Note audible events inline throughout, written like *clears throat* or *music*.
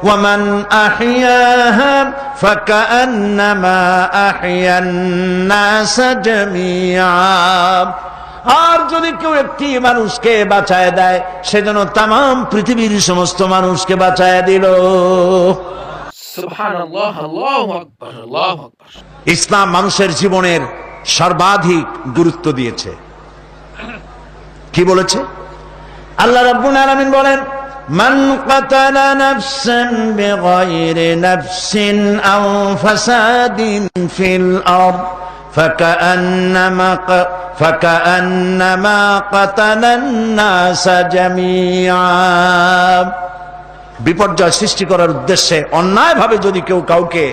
ومن أحياها فكأنما أحيا الناس جميعا আর যদি কেউ একটি মানুষকে বাঁচায় দেয় সেজন্য তাম পৃথিবীর সমস্ত মানুষকে বাঁচায় দিল সুবহানাল্লাহ আল্লাহু আকবার আল্লাহু আকবার ইসলাম মানুষের জীবনের সর্বাধিক গুরুত্ব দিয়েছে কি বলেছে আল্লাহ রাব্বুল আলামিন বলেন من قتل نفسا بغير نفس أو فساد في الأرض فكأنما ق- فكأنما قتل الناس جميعا বিপর্যয় সৃষ্টি করার উদ্দেশ্যে অন্যায়ভাবে যদি কেউ কাউকে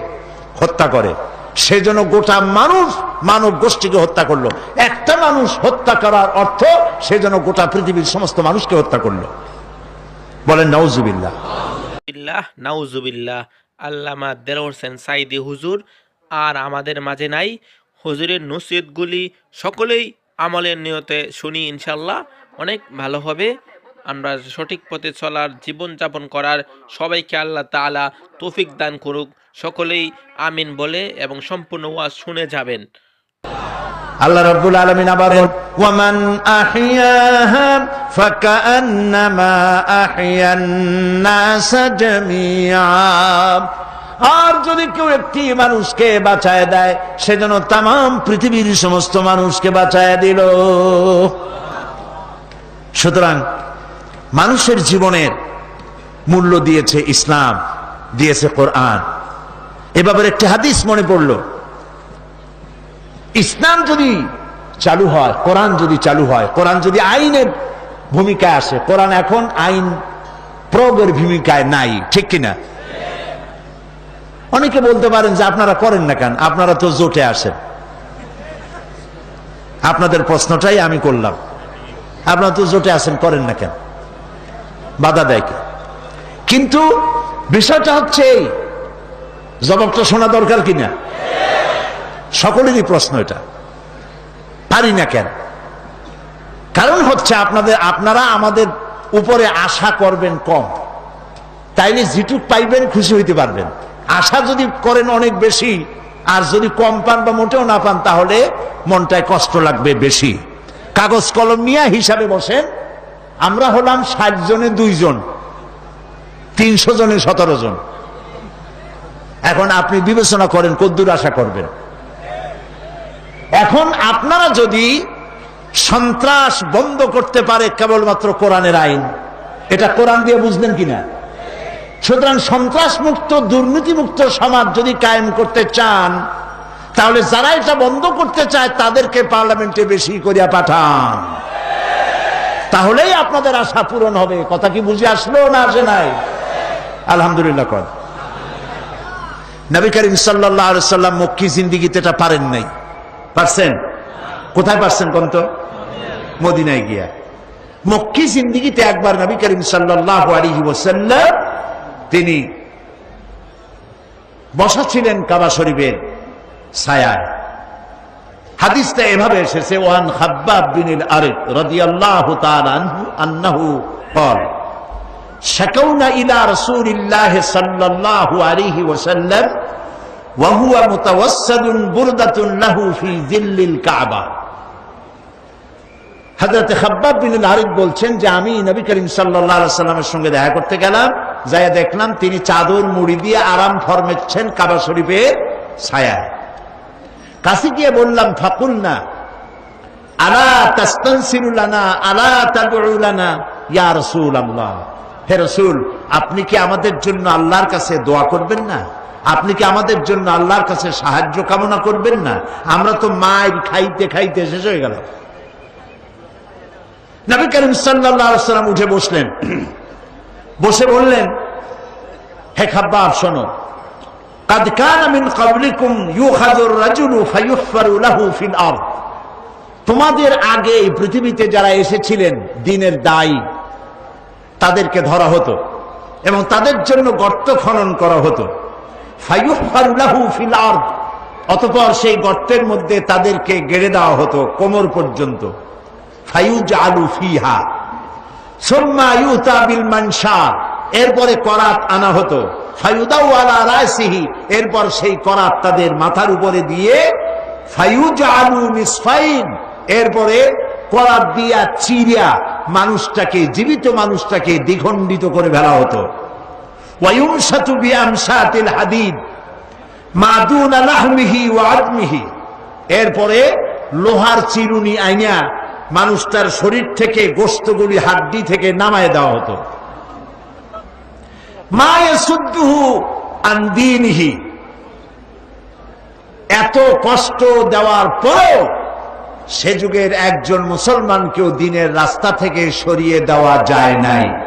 হত্যা করে সেজন্য গোটা মানুষ মানব গোষ্ঠীকে হত্যা করলো একটা মানুষ হত্যা করার অর্থ সেজন্য গোটা পৃথিবীর সমস্ত মানুষকে হত্যা করলো বলেন নওজুবিল্লাহ বিল্লাহ নাউজুবিল্লাহ। আল্লামা দেলোর হোসেন সাইদি হুজুর, আর আমাদের মাঝে নাই। হুজুরের নসিহতগুলি সকলেই আমলের নিয়তে শুনি ইনশাল্লাহ অনেক ভালো হবে। আমরা সঠিক পথে চলার, জীবনযাপন করার সবাইকে আল্লাহ তাআলা তৌফিক দান করুক। সকলেই আমিন বলে এবং সম্পূর্ণ ওয়াজ শুনে যাবেন। আল্লাহ রাব্বুল আলামিন আবার ওয়ামান আহইয়াহা ফাকান্নামা আর যদি কেউ একটি মানুষকে বাঁচায় দেয় সেজন্য তাম পৃথিবীর সমস্ত মানুষকে বাঁচায় দিল। সুতরাং মানুষের জীবনের মূল্য দিয়েছে ইসলাম, দিয়েছে কোরআন। এবার একটি হাদিস মনে পড়ল। ইসলাম যদি চালু হয়, কোরআন যদি চালু হয়, কোরআন যদি আইনের ভূমিকায় আসে, কোরআন এখন আইন প্রয়োগের ভূমিকায় নাই, ঠিক কিনা? অনেকে বলতে পারেন যে আপনারা করেন না কেন? আপনারা তো জোটে আসেন। আপনাদের প্রশ্নটাই আমি করলাম। আপনারা তো জোটে আসেন, করেন না কেন? বাধা দেয়? কিন্তু বিষয়টা হচ্ছে এই। জবাবটা শোনা দরকার কিনা? সকলেরই প্রশ্ন এটা। পারি না কেন? কারণ হচ্ছে আপনাদের, আপনারা আমাদের উপরে আশা করবেন কম। তাইলে যেটুক পাইবেন খুশি হইতে পারবেন। আশা যদি করেন অনেক বেশি, আর যদি কম পান বা মোটেও না পান, তাহলে মনটায় কষ্ট লাগবে বেশি। কাগজ কলম নিয়ে হিসাবে বসেন, আমরা হলাম ষাট জনে দুইজন, তিনশো জনে সতেরো জন। এখন আপনি বিবেচনা করেন কদ্দুর আশা করবেন। এখন আপনারা যদি সন্ত্রাস বন্ধ করতে পারে কেবলমাত্র কোরআনের আইন, এটা কোরআন দিয়ে বুঝলেন কিনা? সুতরাং সন্ত্রাস মুক্ত দুর্নীতি মুক্ত সমাজ যদি কায়েম করতে চান, তাহলে যারা এটা বন্ধ করতে চায়, তাদেরকে পার্লামেন্টে বেশি করিয়া পাঠান। তাহলেই আপনাদের আশা পূরণ হবে। কথা কি বুঝে আসলো না আসে নাই? আলহামদুলিল্লাহ কর। নবী করিম সাল্লাহ সাল্লাম মক্কি জিন্দিগিতে এটা পারেন নাই। পারছেন কোথায় পারছেন কোন তো মদিনায় গিয়া মক্কি জিন্দিগিতে একবার নবী করিম সাল্লাহ আলাইহি ওয়াসাল্লাম তিনি বসা ছিলেন কাবা শরীফের ছায়ায় হাদিসটা এভাবে এসেছে ওয়ান খাব্বাব বিন আরিক রাদিয়াল্লাহু তাআলা আনহু আন্নাহু قال شكونا إلى رسول الله صلى الله عليه وسلم বলছেন যে, আমি নবী করিম সাল্লামের সঙ্গে দেখা করতে গেলাম দেখলাম তিনি চাদর মুড়ি দিয়ে আরাম ফরমেচ্ছেন কাবা শরীফের কাছে গিয়ে বললাম ফাকুল না আলা আল্লাহ আপনি কি আমাদের জন্য আল্লাহর কাছে দোয়া করবেন না? আপনি কি আমাদের জন্য আল্লাহর কাছে সাহায্য কামনা করবেন না আমরা তো মায়ের খাইতে খাইতে শেষ হয়ে গেল নবী করিম সাল্লাল্লাহু আলাইহি সাল্লাম উঠে বসলেন বসে বললেন হে খাব্বাব শোনো قد كان من قبلكم يؤخذ الرجل فيحفر له في الارض তোমাদের আগে এই পৃথিবীতে যারা এসেছিলেন দিনের দায়ী তাদেরকে ধরা হতো এবং তাদের জন্য গর্ত খনন করা হতো অতঃপর সেই গর্তের মধ্যে তাদেরকে গেড়ে দেওয়া হতো, কোমর পর্যন্ত। এরপরে করাত আনা হতো। এরপর সেই করাত তাদের মাথার উপরে দিয়ে ফায়ুজ আলু নিসফাইন। এরপরে করাত দিয়া চিরিয়া মানুষটাকে, জীবিত মানুষটাকে দ্বিখণ্ডিত করে ফেলা হতো। এরপরে লোহার চিরুনি আইনা মানুষটার শরীর থেকে গোস্তগুলি হাড্ডি থেকে নামায় দেওয়া হতো। মায়ে সুদ্দুহু আন্দিনহি এত কষ্ট দেওয়ার পরেও সে যুগের একজন মুসলমানকেও দিনের রাস্তা থেকে সরিয়ে দেওয়া যায় নাই।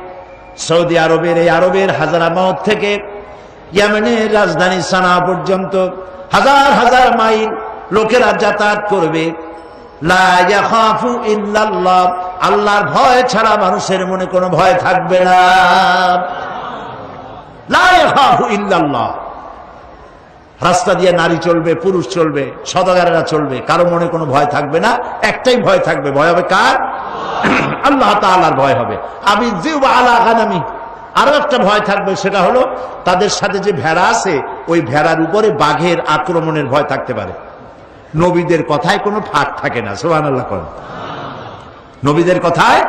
সৌদি আরবের এই আরবের হাজারাবাদ থেকে ইয়ামেনের রাজধানী সানা পর্যন্ত হাজার হাজার মাইল লোকেরা যাতায়াত করবে। আল্লাহর ভয় ছাড়া মানুষের মনে কোনো ভয় থাকবে না। রাস্তা দিয়ে নারী চলবে, পুরুষ চলবে সদাগারেরা চলবে, কারও মনে কোনো ভয় থাকবে না, একটাই ভয় থাকবে। ভয় হবে কার? *clears throat* আল্লাহ তাআলার ভয় হবে। আমি জিউ আলা গানামি, আরও একটা ভয় থাকবে, সেটা হলো তাদের সাথে যে ভেড়া আছে, ওই ভেড়ার উপরে বাঘের আক্রমণের ভয় থাকতে পারে। নবীদের কথায় কোনো ফাঁক থাকে না সোহান আল্লাহ করেন। নবীদের কথায়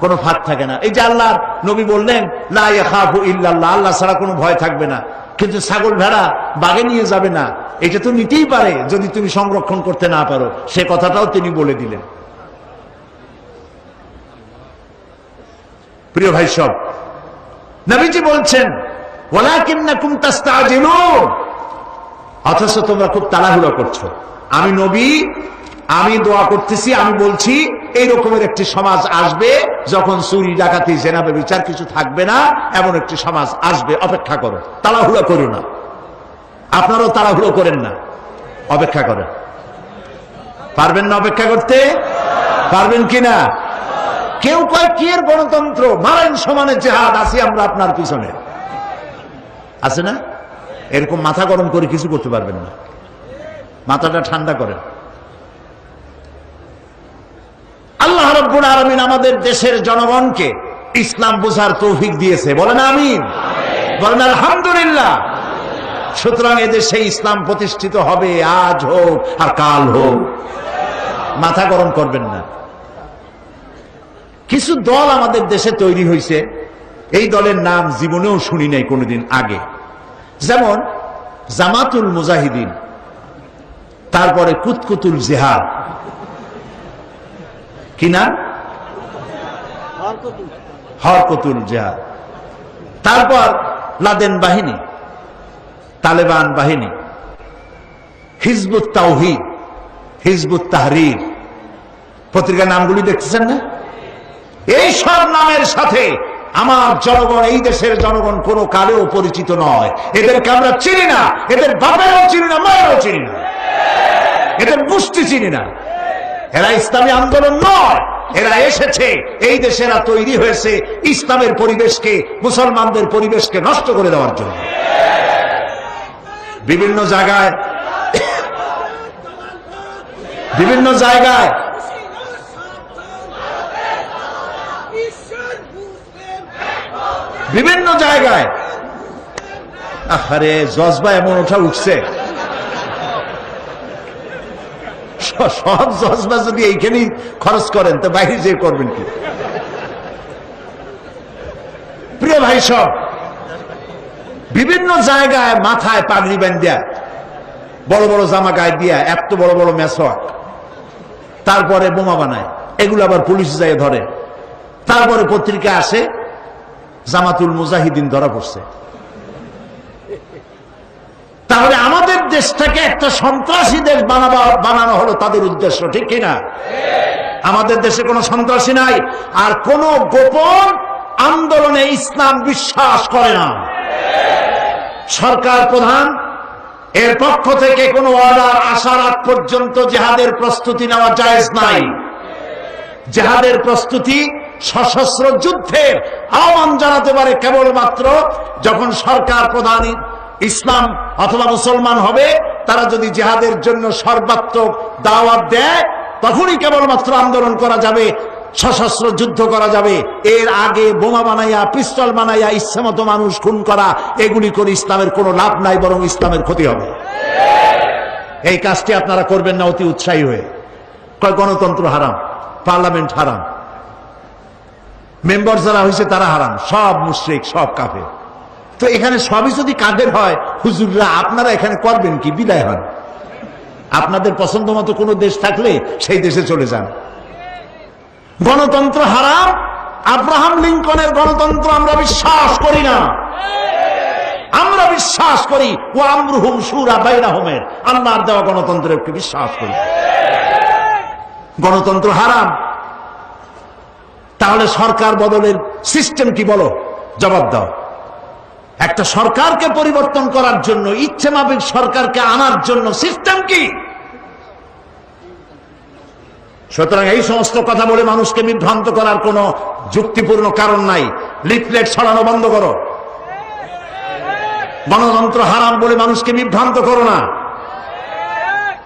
কোনো ফাঁক থাকে না। এই যে আল্লাহ নবী বললেন আল্লাহ ছাড়া কোনো ভয় থাকবে না। কিন্তু ছাগল ভেড়া বাগে নিয়ে যাবে না। এটা তো নিতেই পারে, যদি তুমি সংরক্ষণ করতে না পারো। সে কথাটাও তিনি বলে দিলেন। প্রিয় ভাই সব, নবীজি বলছেন অথচ তোমরা খুব তাড়াহুড়ো করছ। আমি নবী, আমি দোয়া করতেছি, আমি বলছি, এই রকমের একটি সমাজ আসবে, যখন চুরি, ডাকাতি জেনাবে বিচার কিছু থাকবে না, এমন একটি সমাজ আসবে, অপেক্ষা করো। তাড়াহুড়ো করো না। আপনারাও তাড়াহুড়ো করেন না। অপেক্ষা করেন। পারবেন না অপেক্ষা করতে? পারবেন কিনা কেউ কয়, কি এর গণতন্ত্র? মারেন সমানে জেহাদ আছি আমরা আপনার পিছনে। আছে না? এরকম মাথা গরম করে কিছু করতে পারবেন না। মাথাটা ঠান্ডা করেন। আল্লাহ রব্বুল আলমিন আমাদের দেশের জনগণকে ইসলাম বোঝার তৌফিক দিয়েছে। বলেন আমিন। বলেন আলহামদুলিল্লাহ। সুতরাং এদেশে ইসলাম প্রতিষ্ঠিত হবে, আজ হোক আর কাল হোক। মাথা গরম করবেন না। কিছু দল আমাদের দেশে তৈরি হয়েছে এই দলের নাম জীবনেও শুনি নাই কোনোদিন আগে। যেমন জামাতুল মুজাহিদিন তারপরে কুতকুতুল জেহাদ। কি নাম? হরকতুল জেহাদ। তারপর লাদেন বাহিনী তালেবান বাহিনী। হিজবুত তাওহিদ হিজবুত তাহরির। পত্রিকার নামগুলি দেখতেছেন না? এই সব নামের সাথে আমার জনগণ, এই দেশের জনগণ কোনো কালেও পরিচিত নয়। এদেরকে আমরা চিনি না। এদের বাপেরও চিনি না, মায়েরও চিনি না। এদের মুষ্টি চিনি না। এরা ইসলামী আন্দোলন নয়। এরা এসেছে, এই দেশেরা তৈরি হয়েছে ইসলামের পরিবেশকে, মুসলমানদের পরিবেশকে নষ্ট করে দেওয়ার জন্য। বিভিন্ন জায়গায় বিভিন্ন জায়গায় বিভিন্ন জায়গায়। আরে জজবা এমন ওঠা উঠছে। সব জজবা যদি এইখানেই খরচ করেন, তো বাইরে যে করবেন কি? প্রিয় ভাই সব, বিভিন্ন জায়গায় মাথায় পাগড়ি বান্ধিয়া বড় বড় জামা গায়ে দিয়া, এত বড় বড় মেসওয়াক। তারপরে বোমা বানায়। এগুলো আবার পুলিশ যায় ধরে। তারপরে পত্রিকা আসে জামাতুল মুজাহিদিন ধরা পড়ছে। তাহলে আমাদের দেশটাকে একটা সন্ত্রাসী দেশ বানানো হলো তাদের উদ্দেশ্য, ঠিক কিনা? আমাদের দেশে কোনো সন্ত্রাসী নাই, আর কোন গোপন আন্দোলনে ইসলাম বিশ্বাস করে না। সরকার প্রধান, এর পক্ষ থেকে কোনো অর্ডার আসার আগ পর্যন্ত জেহাদের প্রস্তুতি নেওয়া জায়েজ নাই। জেহাদের প্রস্তুতি সশস্ত্র যুদ্ধের আহ্বান জানাতে পারে কেবলমাত্র যখন সরকার প্রধান ইসলাম অথবা মুসলমান হবে, তারা যদি জেহাদের জন্য সর্বাত্মক দাওয়াত দেয়, তখনই কেবলমাত্র আন্দোলন করা যাবে, সশস্ত্র যুদ্ধ করা যাবে। এর আগে বোমা বানাইয়া, পিস্তল বানাইয়া, ইচ্ছামতো মানুষ খুন করা, এগুলি করে ইসলামের কোনো লাভ নাই, বরং ইসলামের ক্ষতি হবে। এই কাজটি আপনারা করবেন না, অতি উৎসাহী হয়ে। গণতন্ত্র হারাম, পার্লামেন্ট হারাম। মেম্বার যারা হয়েছে তারা হারাম। সব মুশ্রিক, সব কাফে তো এখানে সবই যদি কাদের হয়, হুজুররা আপনারা এখানে করবেন কি? বিদায় হন। আপনাদের পছন্দ মতো কোনো দেশ থাকলে সেই দেশে চলে যান। গণতন্ত্র হারাম, আব্রাহাম লিঙ্কনের গণতন্ত্র আমরা বিশ্বাস করি না। আমরা বিশ্বাস করি ও আমরুহুম সুরা বাইরা হোমের আল্লাহর দেওয়া গণতন্ত্রের বিশ্বাস করি। গণতন্ত্র হারাম। তাহলে সরকার বদলের সিস্টেম কি বলো? জবাব দাও। একটা সরকারকে পরিবর্তন করার জন্য, ইচ্ছে মাফিক সরকারকে আনার জন্য সিস্টেম কি? সুতরাং এই সমস্ত কথা বলে মানুষকে বিভ্রান্ত করার কোনো যুক্তিপূর্ণ কারণ নাই। লিফলেট ছড়ানো বন্ধ করো। গণতন্ত্র হারাম বলে মানুষকে বিভ্রান্ত করো না।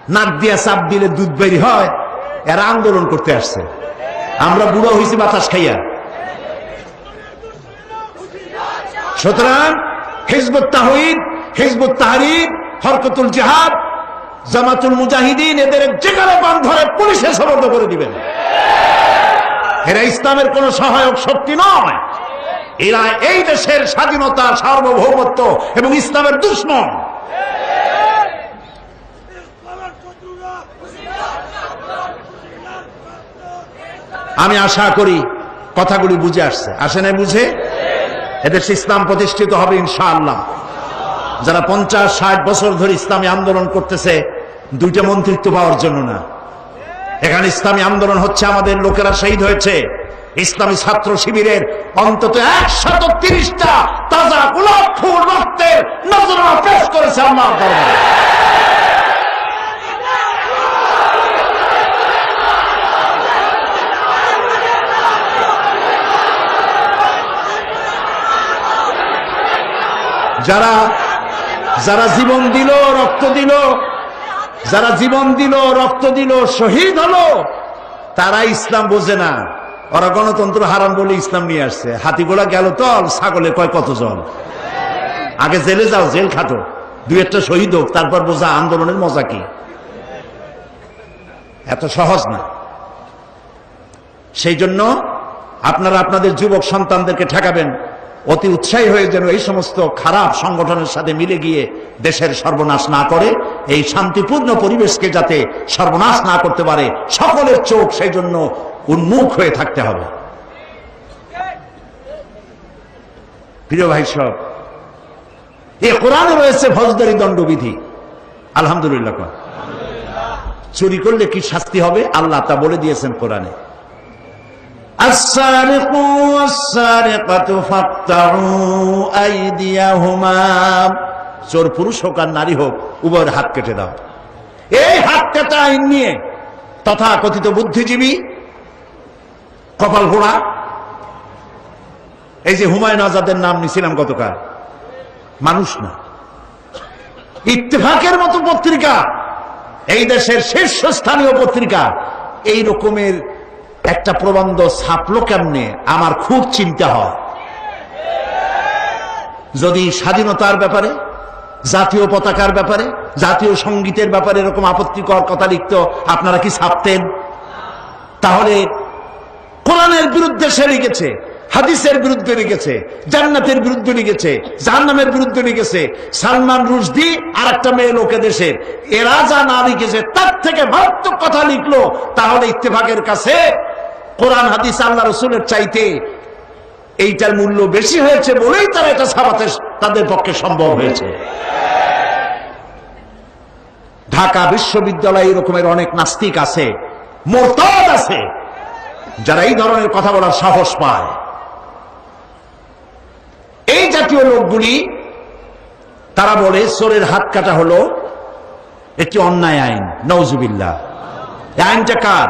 নাক দিয়া চাপ দিলে দুধ বেরি হয়, এরা আন্দোলন করতে আসছে। আমরা বুড়ো হয়েছি বাতাস খাইয়া। সুতরাং হিজবুত তাহিদ হিজবুত তাহারির, হরকতুল জিহাদ, জামাতুল মুজাহিদিন, এদের যেখানে পান ধরে পুলিশে সমর্থ করে দিবেন। এরা ইসলামের কোন সহায়ক শক্তি নয়। এরা এই দেশের স্বাধীনতা, সার্বভৌমত্ব এবং ইসলামের দুশ্মন। আমি আশা করি কথাগুলি বুঝে আসছে। আসে না বুঝে? এদের ইসলাম প্রতিষ্ঠিত হবে ইনশাআল্লাহ। যারা পঞ্চাশ, ষাট বছর ধরে ইসলামী আন্দোলন করতেছে, দুইটা মন্ত্রিত্ব পাওয়ার জন্য না। এখানে ইসলামী আন্দোলন হচ্ছে আমাদের লোকেরা শহীদ হয়েছে। ইসলামী ছাত্র শিবিরের অন্তত একশত তিরিশটা তাজা গোলাপ ফুল রক্তের নজরানা পেশ করেছে আল্লাহ যারা যারা জীবন দিল, রক্ত দিল, যারা জীবন দিল, রক্ত দিল, শহীদ হলো, তারা ইসলাম বোঝে না। ওরা গণতন্ত্র হারাম বলে ইসলাম নিয়ে আসছে। হাতিগোলা গেল তল, ছাগলে কয় কত জল আগে জেলে যাও, জেল খাটো। দুই একটা শহীদ হোক, তারপর বোঝা আন্দোলনের মজা কি। এত সহজ না। সেই জন্য আপনারা আপনাদের যুবক সন্তানদেরকে ঠেকাবেন। অতি উৎসাহী হয়ে যেন এই সমস্ত খারাপ সংগঠনের সাথে মিলে গিয়ে দেশের সর্বনাশ না করে, এই শান্তিপূর্ণ পরিবেশকে যাতে সর্বনাশ না করতে পারে, সকলের চোখ সেই জন্য উন্মুখ হয়ে থাকতে হবে। প্রিয় ভাই সব, এ কোরআনে রয়েছে ফৌজদারি দণ্ডবিধি। আলহামদুলিল্লাহ চুরি করলে কি শাস্তি হবে? আল্লাহ তা বলে দিয়েছেন কোরআনে। السارق والسارقة فاقطعوا أيديهما চোর পুরুষ হোক আর নারী হোক উভয়ের হাত কেটে দাও এই হাত কাটা আইন নিয়ে তথা কথিত বুদ্ধিজীবী কপাল ঘোড়া এই যে হুমায়ুন আজাদের নাম নিছিলাম গতকাল মানুষ না ইত্তেফাকের মতো পত্রিকা এই দেশের শীর্ষস্থানীয় পত্রিকা এই রকমের একটা প্রবন্ধ ছাপলো কেমনে? আমার খুব চিন্তা হয়। যদি স্বাধীনতার ব্যাপারে, জাতীয় পতাকার ব্যাপারে, জাতীয় সঙ্গীতের ব্যাপারে এরকম আপত্তিকর কথা লিখত, আপনারা কি ছাপতেন? তাহলে কোরআনের বিরুদ্ধে সে লিখেছে, হাদিসের বিরুদ্ধে লিখেছে, জান্নাতের বিরুদ্ধে লিখেছে, জাহান্নামের বিরুদ্ধে লিখেছে, সালমান রুশদি আর একটা মেয়ে লোকে দেশের এরা যা না লিখেছে, তার থেকে মারাত্মক কথা লিখলো, তাহলে ইত্তেফাকের কাছে কোরআন, হাদিস, আল্লাহ রসুলের চাইতে এইটার মূল্য বেশি হয়েছে বলেই তারা এটা ছাপাতে তাদের পক্ষে সম্ভব হয়েছে। ঢাকা বিশ্ববিদ্যালয়ে এরকমের অনেক নাস্তিক আছে, মোরতাদ আছে, যারা এই ধরনের কথা বলার সাহস পায়। এই জাতীয় লোকগুলি, তারা বলে চোরের হাত কাটা হলো একটি অন্যায় আইন, নওজুবিল্লাহ। আইনটা কার?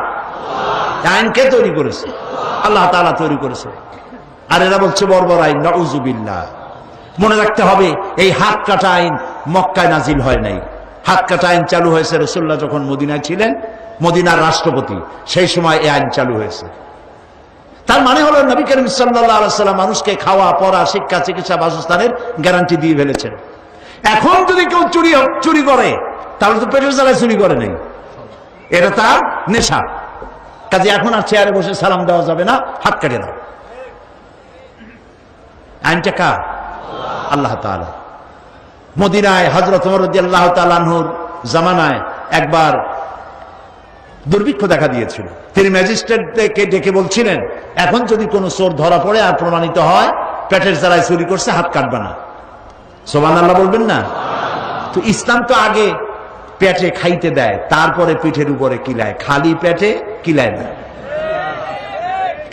আইন কে তৈরি করেছে? আল্লাহ তাআলা তৈরি করেছে। আর এরা বলছে বর্বর আইন নওজুবিল্লাহ মনে রাখতে হবে, এই হাত কাটা আইন মক্কায় নাজিল হয় নাই। হাত কাটা আইন চালু হয়েছে রসুল্লাহ যখন মদিনায় ছিলেন, মদিনার রাষ্ট্রপতি, সেই সময় এই আইন চালু হয়েছে। তার মানে হলো, নবী করিম সাল্লাম মানুষকে খাওয়া, পড়া, শিক্ষা, চিকিৎসা, বাসস্থানের গ্যারান্টি দিয়ে ফেলেছেন। এখন যদি কেউ চুরি চুরি করে, তাহলে তো পেটের জ্বালায় চুরি করে নেই। এটা তার নেশা। কাজে এখন আর চেয়ারে বসে সালাম দেওয়া যাবে না, হাত কেটে দাও। আইনটা কার? আল্লাহ তাআলা। মদিনায় হজরত আল্লাহ তালানহুর জামানায় একবার দুর্ভিক্ষ দেখা দিয়েছিল। তিনি ম্যাজিস্ট্রেটকে ডেকে বলছিলেন, এখন যদি কোনো চোর ধরা পড়ে আর প্রমাণিত হয়, পেটের জ্বালায় চুরি করছে, হাত কাটবে না। সোমান আল্লাহ বলবেন না? তো ইসলাম তো আগে পেটে খাইতে দেয়, তারপরে পিঠের উপরে কিলায়, খালি পেটে কিলায় না।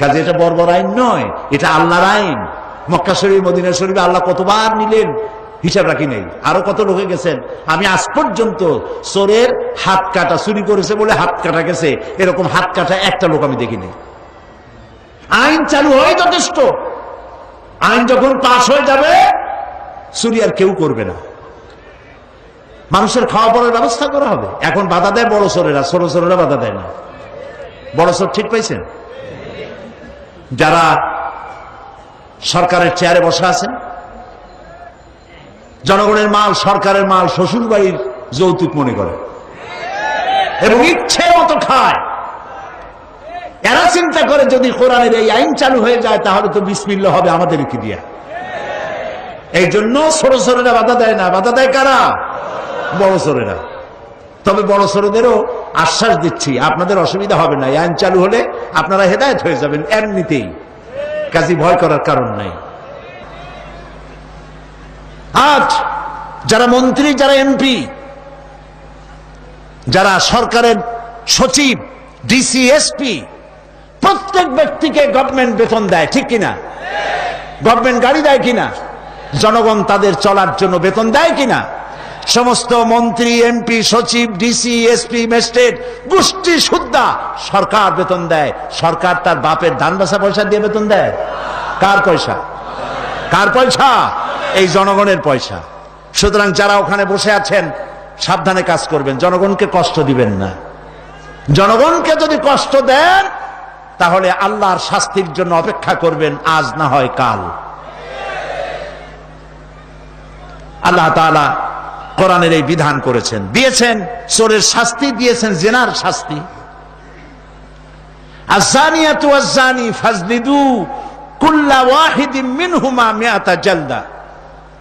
কাজে এটা বর্বর আইন নয়, এটা আল্লাহর আইন। মক্কা শরীফ, মদিনা শরীফ আল্লাহ কতবার নিলেন, হিসাব রাখি নেই। আরও কত লোকে গেছেন? আমি আজ পর্যন্ত চোরের হাত কাটা চুরি করেছে বলে হাত কাটা গেছে, এরকম হাত কাটা একটা লোক আমি দেখিনি আইন চালু হয় যথেষ্ট। আইন যখন পাশ হয়ে যাবে, চুরি আর কেউ করবে না। মানুষের খাওয়া পড়ার ব্যবস্থা করা হবে। এখন বাধা দেয় বড় সরেরা ছোট সরেরা বাধা দেয় না। বড় সর ঠিক পাইছেন? যারা সরকারের চেয়ারে বসে আছেন, জনগণের মাল, সরকারের মাল শ্বশুর বাড়ির যৌতুক মনে করে। এবং ইচ্ছে মতো খায়। এরা চিন্তা করে, যদি কোরআনের এই আইন চালু হয়ে যায়, তাহলে তো বিসমিল্ল হবে আমাদের কি দিয়া। এই জন্য ছোট ছোটরা বাধা দেয় না। বাধা দেয় কারা? বড় ছোটরা তবে বড় ছোটদেরও আশ্বাস দিচ্ছি, আপনাদের অসুবিধা হবে না। আইন চালু হলে আপনারা হেদায়ত হয়ে যাবেন এমনিতেই। কাজী ভয় করার কারণ নাই। আজ যারা মন্ত্রী, যারা এমপি, যারা সরকারের সচিব, ডিসি, এসপি, প্রত্যেক ব্যক্তিকে গভর্নমেন্ট বেতন দেয়, ঠিক কিনা? গভর্নমেন্ট গাড়ি দেয় কিনা? জনগণ তাদের চলার জন্য বেতন দেয় কিনা? সমস্ত মন্ত্রী, এমপি, সচিব, ডিসি, এসপি, ম্যাজিস্ট্রেট, গোষ্ঠী সুদ্ধা সরকার বেতন দেয়। সরকার তার বাপের ধান বাসা পয়সা দিয়ে বেতন দেয়। কার পয়সা? কার পয়সা? এই জনগণের পয়সা। সুতরাং যারা ওখানে বসে আছেন, সাবধানে কাজ করবেন। জনগণকে কষ্ট দিবেন না। জনগণকে যদি কষ্ট দেন, তাহলে আল্লাহর শাস্তির জন্য অপেক্ষা করবেন, আজ না হয় কাল। আল্লাহ তাআলা কোরআনের এই বিধান করেছেন। দিয়েছেন, চোরের শাস্তি, দিয়েছেন জেনার শাস্তি।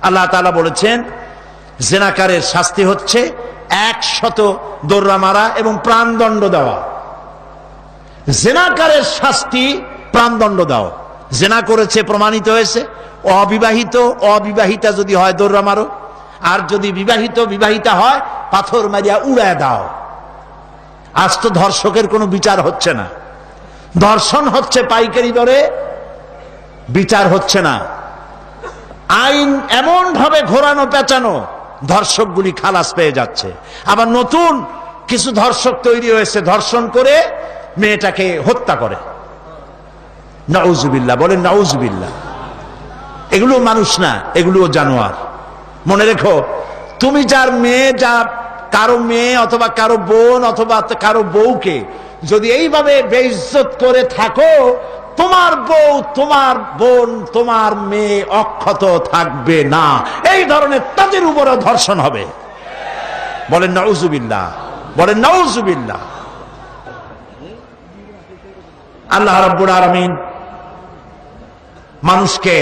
আল্লাহ বলেছেন, জেনাকারের শাস্তি হচ্ছে একশত দৌড়া মারা এবং প্রাণদণ্ড দেওয়া। জেনাকারের শাস্তি প্রাণদণ্ড দাও জেনা করেছে, প্রমাণিত হয়েছে, অবিবাহিত, অবিবাহিতা যদি হয় দৌড়া মারো। আর যদি বিবাহিত, বিবাহিতা হয়, পাথর মারিয়া উড়ায় দাও। আজ তো ধর্ষকের কোনো বিচার হচ্ছে না। ধর্ষণ হচ্ছে পাইকারি দরে, বিচার হচ্ছে না। আইন এমন ভাবে ঘোরানো, পেঁচানো, ধর্ষকগুলি খালাস পেয়ে যাচ্ছে। আবার নতুন কিছু ধর্ষক তৈরি হয়েছে, ধর্ষণ করে মেয়েটাকে হত্যা করে। নাউজুবিল্লাহ, বলেন নাউজুবিল্লাহ। এগুলো মানুষ না এগুলো জানোয়ার। মনে রেখো, তুমি যার মেয়ে যা কারও মেয়ে অথবা কারও বোন অথবা কারও বউকে যদি এইভাবে বেইজ্জত করে থাকো, তোমার বউ, তোমার বোন, তোমার মেয়ে অক্ষত থাকবে না। এই ধরনের তাদের উপরে ধর্ষণ হবে। বলেন নাউজুবিল্লাহ বলেন নাউজুবিল্লাহ আল্লাহ রাব্বুল আলামিন মানুষকে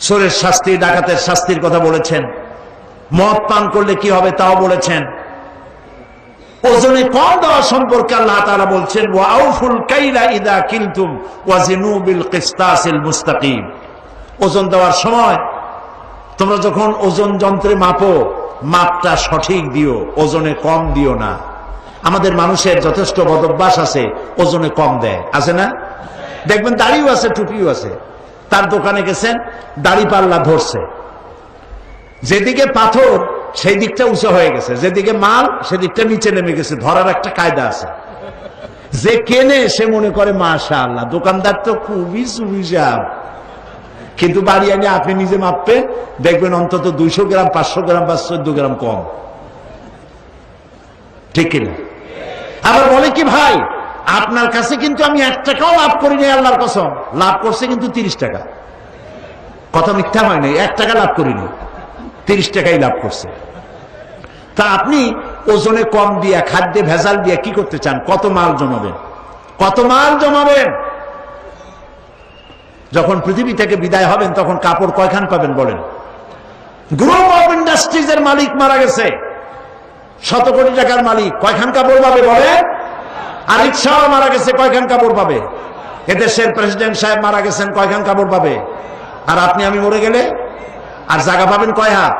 সোরের শাস্তি, ডাকাতের শাস্তির কথা বলেছেন। মদ পান করলে কি হবে তাও বলেছেন। ওজনে কম দেওয়া সম্পর্কে আল্লাহ তাআলা বলছেন ওয়া আউফুল কাইলা ইদা কিলতুম ওয়াজিনু বিল কিসতাসিল মুস্তাকিম। ওজন দেওয়ার সময় তোমরা যখন ওজন যন্ত্রে মাপো, মাপটা সঠিক দিও, ওজনে কম দিও না। আমাদের মানুষের যথেষ্ট বদভ্যাস আছে, ওজনে কম দেয়। আছে না? দেখবেন দাড়িও আছে, টুপিও আছে। তার দোকানে গেছেন, দাড়ি পাল্লা ধরছে। যেদিকে পাথর সেই দিকটা উঁচু হয়ে গেছে। যেদিকে মাল, সেদিকটা নিচে নেমে গেছে। ধরার একটা কায়দা আছে। যে কেনে, সে মনে করে মাশা আল্লাহ দোকানদার তো খুবই সুবিচার কিন্তু বাড়ি এনে আপনি নিজে মাপবেন, দেখবেন অন্তত দুইশো গ্রাম, পাঁচশো গ্রাম বা চোদ্দ গ্রাম কম। ঠিক কিনা? আবার বলে কি ভাই আপনার কাছে কিন্তু আমি এক টাকাও লাভ করিনি আল্লাহর কসম। লাভ করছে কিন্তু তিরিশ টাকা। কথা মিথ্যা হয়নি এক টাকা লাভ করিনি তিরিশ টাকাই লাভ করছে। তা আপনি ওজনে কম দিয়া, খাদ্যে ভেজাল দিয়া কি করতে চান? কত মাল জমাবেন? কত মাল জমাবেন? যখন পৃথিবী থেকে বিদায় হবেন, তখন কাপড় কয়খান পাবেন বলেন? গ্রুপ অফ ইন্ডাস্ট্রিজ এর মালিক মারা গেছে। শত কোটি টাকার মালিক। কয়খান কাপড় পাবে বলে আর রিক্সাও মারা গেছে কয়খান কাপড় পাবে? এদেশের প্রেসিডেন্ট সাহেব মারা গেছেন কয়খান কাপড় পাবে? আর আপনি আমি মরে গেলে? আর জায়গা পাবেন কয় হাত?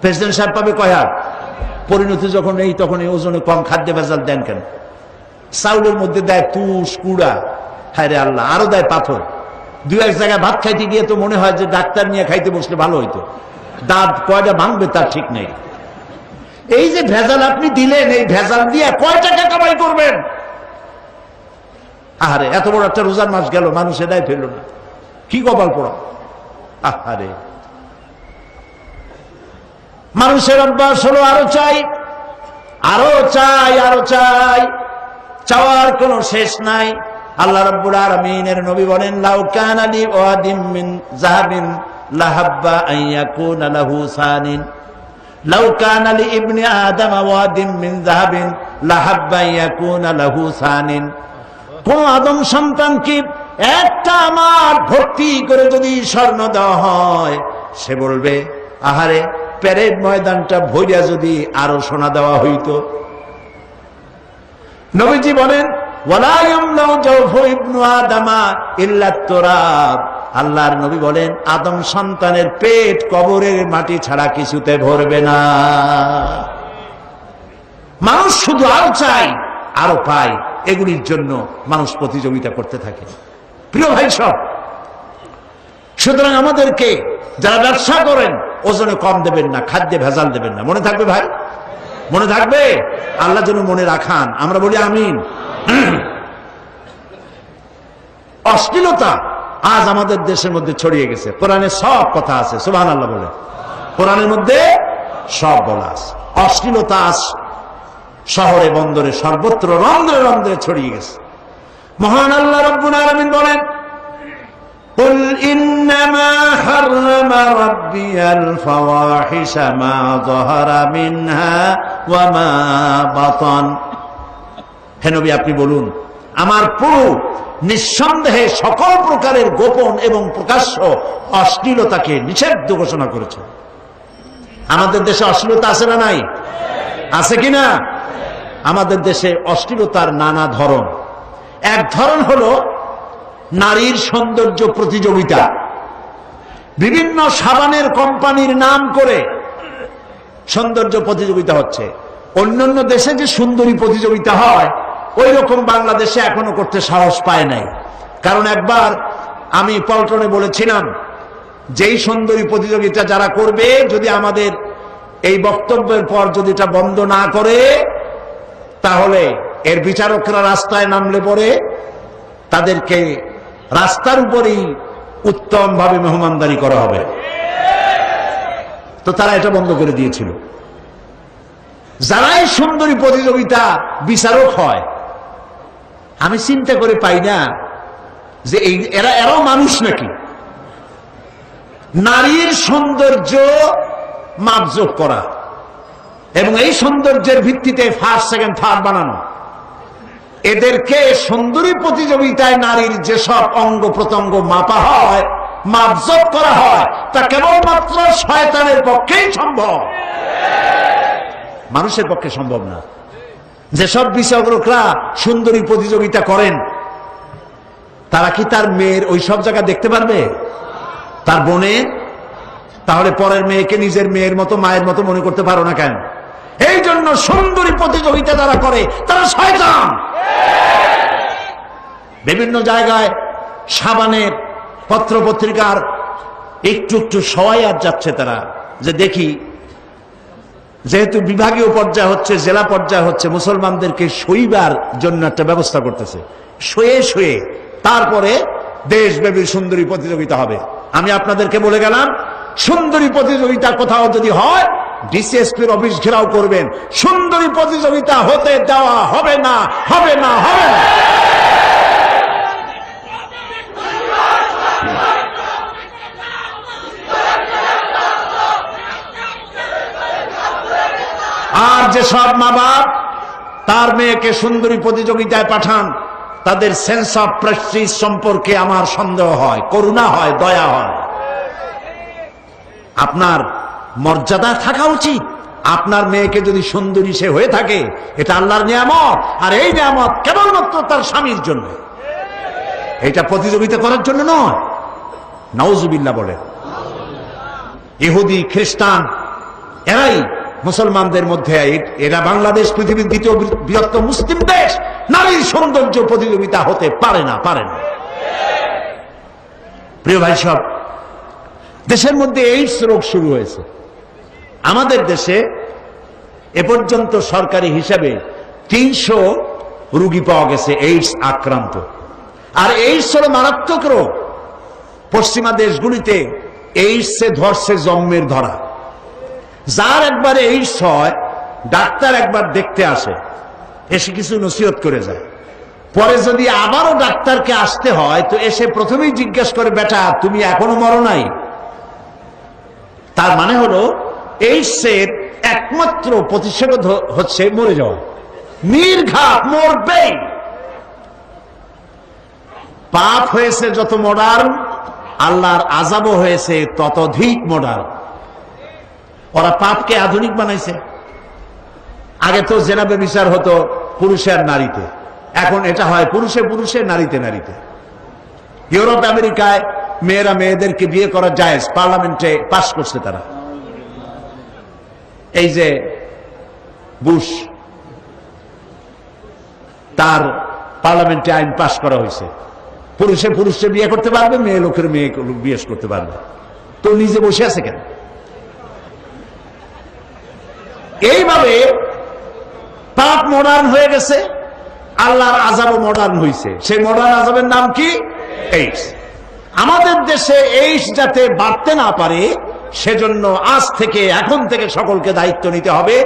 প্রেসিডেন্ট সাহেব পাবে কয় হাত? পরিণতি যখন এই, তখন এই ওজনে কম খাদ্য ভেজাল দেন কেন? চাউলের মধ্যে দেয় তুষ, কুড়া। হায় রে আল্লাহ, আরও দেয় পাথর। দু এক জায়গায় ভাত খাইতে গিয়ে তো মনে হয় যে ডাক্তার নিয়ে খাইতে বসলে ভালো হইতো। দাঁত কয়টা ভাঙবে তার ঠিক নেই। এই যে ভেজাল আপনি দিলেন, এই ভেজাল দিয়ে কয় টাকা কামাই করবেন? আহারে, এত বড় একটা রোজার মাস গেল, মানুষ এটাই ফেলল না। কি কপাল পড়া। আহারে। মানুষের অভ্যাস হলো, আরও চাই আরও চাই আরও চাই। চাওয়ার কোনো শেষ নাই। আল্লাহ রাব্বুল আলামিনের নবী বলেন, লাউ কানা লি ওয়াদিম মিন যাহাবিন লাহাব্বা আন ইয়াকুনা লাহু সানিন। কানা লি ইবনি আদম ওয়াদিম মিন যাহাবিন লাহাব্বা আন ইয়াকুনা লাহু কোন আদম সন্তানকে একটা আমার করে যদি স্বর্ণ দেওয়া হয়, সে বলবে, আহারে, প্যারেড ময়দানটা ভরিয়া যদি আরও সোনা দেওয়া হইতো। নবীজি বলেন, ওয়ালা ইয়ামলাউ জাওফু ইবনু আদামা ইল্লা তুরাব। আল্লাহর নবী বলেন, আদম সন্তানের পেট কবরের মাটি ছাড়া কিছুতে ভরবে না। মানুষ শুধু আরও চাই আরও পায়, এগুলির জন্য মানুষ প্রতিযোগিতা করতে থাকে। প্রিয় ভাই সব, সুতরাং আমাদেরকে যারা ব্যবসা করেন, ওজনে কম দেবেন না, খাদ্যে ভেজাল দেবেন না। মনে থাকবে ভাই? মনে থাকবে? আল্লাহ যেন মনে রাখান। আমরা বলি আমিন। *clears throat* অশ্লীলতা আজ আমাদের দেশের মধ্যে ছড়িয়ে গেছে কোরআনে সব কথা আছে সুবাহ আল্লাহ বলে কোরআনের মধ্যে সব বলা আছে অশ্লীলতা আজ শহরে বন্দরে সর্বত্র রন্ধ্রে রন্ধ্রে ছড়িয়ে গেছে মহান আল্লাহ রব্বুল আলামিন বলেন قل إنما حرم ربي الفواحش ما ظهر منها وما بطن হে নবী আপনি বলুন আমার প্রভু নিঃসন্দেহে সকল প্রকারের গোপন এবং প্রকাশ্য অশ্লীলতাকে নিষিদ্ধ ঘোষণা করেছে। আমাদের দেশে অশ্লীলতা আছে না নাই? আছে কিনা আমাদের দেশে অশ্লীলতার নানা ধরন। এক ধরন হলো নারীর সৌন্দর্য প্রতিযোগিতা। বিভিন্ন সাবানের কোম্পানির নাম করে সৌন্দর্য প্রতিযোগিতা হচ্ছে। অন্যান্য দেশে যে সুন্দরী প্রতিযোগিতা হয় ওই রকম বাংলাদেশে এখনও করতে সাহস পায় নাই। কারণ একবার আমি পল্টনে বলেছিলাম, যেই সুন্দরী প্রতিযোগিতা যারা করবে, যদি আমাদের এই বক্তব্যের পর যদি এটা বন্ধ না করে, তাহলে এর বিচারকরা রাস্তায় নামলে পরে তাদেরকে রাস্তার উপরেই উত্তম ভাবে মেহমানদারি করা হবে। তো তারা এটা বন্ধ করে দিয়েছিল। যারাই সুন্দরী প্রতিযোগিতা বিচারক হয় আমি চিন্তা করে পাই না যে এই এরা, এরাও মানুষ নাকি? নারীর সৌন্দর্য মাপজোক করা এবং এই সৌন্দর্যের ভিত্তিতে ফার্স্ট সেকেন্ড থার্ড বানানো। এদেরকে সুন্দরী প্রতিযোগিতায় নারীর যেসব অঙ্গ প্রত্যঙ্গ মাপা হয় মাপজব করা হয়, তা কেবলমাত্র শয়তানের পক্ষেই সম্ভব। মানুষের পক্ষে সম্ভব না। যেসব বিচারকরা সুন্দরী প্রতিযোগিতা করেন, তারা কি তার মেয়ের ওই সব জায়গা দেখতে পারবে? তার বোনের তাহলে পরের মেয়েকে নিজের মেয়ের মতো, মায়ের মতো মনে করতে পারো না কেন? এই জন্য সুন্দরী প্রতিযোগিতা যারা করে, তারা শয়তান! বিভিন্ন জায়গায় সাবানের পত্র পত্রিকার একটু একটু সবাই আর যাচ্ছে তারা, যে দেখি যেহেতু বিভাগীয় পর্যায়ে হচ্ছে, জেলা পর্যায়ে হচ্ছে, মুসলমানদেরকে শৈবার জন্য একটা ব্যবস্থা করতেছে। শোয়ে শোয়ে। তারপরে দেশব্যাপী সুন্দরী প্রতিযোগিতা হবে। আমি আপনাদেরকে বলে গেলাম, সুন্দরী প্রতিযোগিতা কোথাও যদি হয়, ডিসিএসপির অফিস ঘেরাও করবেন। সুন্দরী প্রতিযোগিতা হতে দেওয়া হবে না হবে না হবে না। আর যে সব মা বাপ, তার মেয়েকে সুন্দরী প্রতিযোগিতায় পাঠান, তাদের সেন্স অফ প্রেস্টিজ সম্পর্কে আমার সন্দেহ হয়, করুণা হয়, দয়া হয়। আপনার মর্যাদা থাকা উচিত। আপনার মেয়েকে যদি সুন্দরী সে হয়ে থাকে, এটা আল্লাহর নিয়ামত। আর এই নিয়ামত কেবলমাত্র তার স্বামীর জন্য। এটা প্রতিযোগিতা করার জন্য নয়। নওজুবিল্লা বলে। ইহুদি, খ্রিস্টান, এরাই মুসলমানদের মধ্যে এরা বাংলাদেশ পৃথিবীর দ্বিতীয় বৃহত্তম মুসলিম দেশ। নারীর সৌন্দর্য প্রতিযোগিতা হতে পারে না পারে না। প্রিয় ভাই সব, দেশের মধ্যে এইডস রোগ শুরু হয়েছে। আমাদের দেশে এ পর্যন্ত সরকারি হিসাবে তিনশো রুগী পাওয়া গেছে এইডস আক্রান্ত। আর এইডস হলো মারাত্মক রোগ। পশ্চিমা দেশগুলিতে এইডসে ধরছে জন্মের ধরা। যার একবার এইডস হয় ডাক্তার একবার দেখতে আসে, এসে কিছু নসিহত করে যায়। পরে যদি আবারও ডাক্তারকে আসতে হয়, তো এসে প্রথমেই জিজ্ঞেস করে, বেটা, তুমি এখনও মরো নাই? তার মানে হলো, এই এইডসের একমাত্র প্রতিষেধ হচ্ছে মরে যাওয়া। নির্ঘাত মরবেই। পাপ হয়েছে যত মডার্ন আল্লাহর আজাবও হয়েছে ততধিক মডার্ন ওরা পাপকে আধুনিক বানাইছে। আগে তো জেনাবে বিচার হতো পুরুষে আর নারীতে। এখন এটা হয় পুরুষে পুরুষে, নারীতে নারীতে। ইউরোপ, আমেরিকায় মেয়েরা মেয়েদেরকে বিয়ে করা জায়েজ। পার্লামেন্টে পাশ করছে তারা। এই যে বুশ, তার পার্লামেন্টে আইন পাশ করা হয়েছে। পুরুষে পুরুষে বিয়ে করতে পারবে, মেয়ে লোকের মেয়ে বিয়ে করতে পারবে। তো নিজে বসে আছে কেন? এইভাবে পাপ মডার্ন হয়ে গেছে, আল্লাহর আজাবও মডার্ন হয়েছে সেই মডার্ন আজাবের নাম কি? এইডস আমাদের দেশে এইডস যাতে বাড়তে না পারে, সেজন্য আজ থেকে, এখন থেকে সকলকে দায়িত্ব নিতে হবে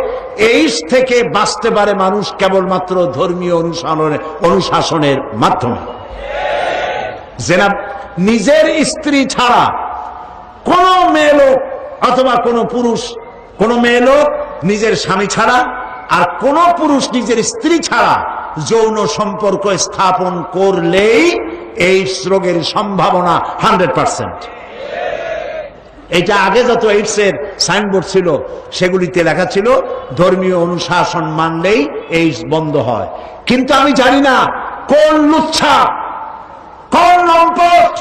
এইডস থেকে বাঁচতে পারে মানুষ কেবলমাত্র ধর্মীয় অনুসরণের অনুশাসনের মাধ্যমে। জেনা নিজের স্ত্রী ছাড়া কোন মেয়ে লোক অথবা কোন পুরুষ কোন মেয়ে লোক নিজের স্বামী ছাড়া আর কোন পুরুষ নিজের স্ত্রী ছাড়া যৌন সম্পর্ক স্থাপন করলেই এই রোগের সম্ভাবনা হান্ড্রেড পার্সেন্ট। এটা আগে যত এইডস এর সাইনবোর্ড ছিল, সেগুলিতে লেখা ছিল, ধর্মীয় অনুশাসন মানলেই এইডস বন্ধ হয়। কিন্তু আমি জানি না কোন লুচ্ছা, কোন লম্পট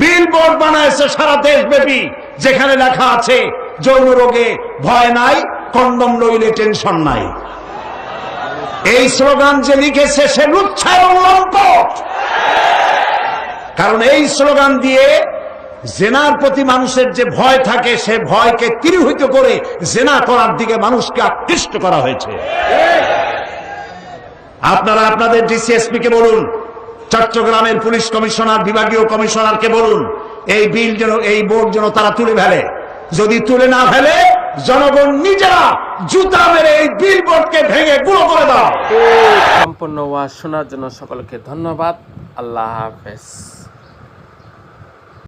বিল বোর্ড বানাইছে সারা দেশব্যাপী, যেখানে লেখা আছে যৌন রোগে ভয় নাই কন্ডম লইলে টেনশন নাই। এই স্লোগান যে লিখেছে সে লুচ্ছা এবং লম্পট কারণ এই স্লোগান দিয়ে জেনার প্রতি মানুষের যে ভয় থাকে, সে ভয়কে তিরোহিত করে জেনা করার দিকে মানুষকে আকৃষ্ট করা হয়েছে। আপনারা আপনাদের ডিসিএসপি কে বলুন, চট্টগ্রামের পুলিশ কমিশনার, বিভাগীয় কমিশনারকে বলুন, এই বিল যেন, এই বোর্ড যেন তারা তুলে ফেলে। যদি তুলে না ফেলে, জনগণ নিজেরা জুতা মেরে এই বিল বোর্ডকে ভেঙে গুঁড়ো করে দাও। সম্পূর্ণ ওয়াজ শোনার জন্য সকলকে ধন্যবাদ। আল্লাহ হাফেজ।